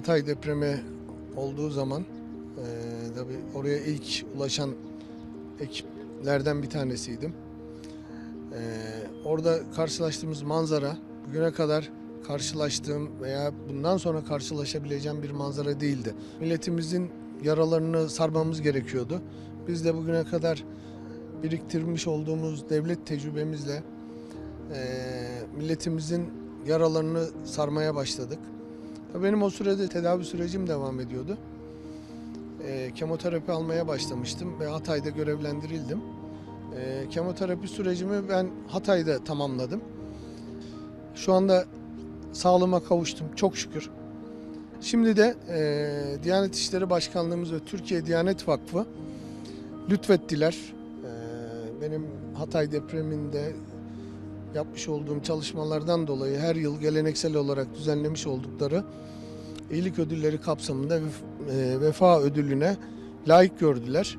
Hatay depremi olduğu zaman e, tabii oraya ilk ulaşan ekiplerden bir tanesiydim. E, orada karşılaştığımız manzara bugüne kadar karşılaştığım veya bundan sonra karşılaşabileceğim bir manzara değildi. Milletimizin yaralarını sarmamız gerekiyordu. Biz de bugüne kadar biriktirmiş olduğumuz devlet tecrübemizle e, milletimizin yaralarını sarmaya başladık. Benim o sürede tedavi sürecim devam ediyordu. E, kemoterapi almaya başlamıştım ve Hatay'da görevlendirildim. E, kemoterapi sürecimi ben Hatay'da tamamladım. Şu anda sağlığıma kavuştum çok şükür. Şimdi de e, Diyanet İşleri Başkanlığımız ve Türkiye Diyanet Vakfı lütfettiler. E, benim Hatay depreminde yapmış olduğum çalışmalardan dolayı her yıl geleneksel olarak düzenlemiş oldukları iyilik ödülleri kapsamında e, vefa ödülüne layık gördüler.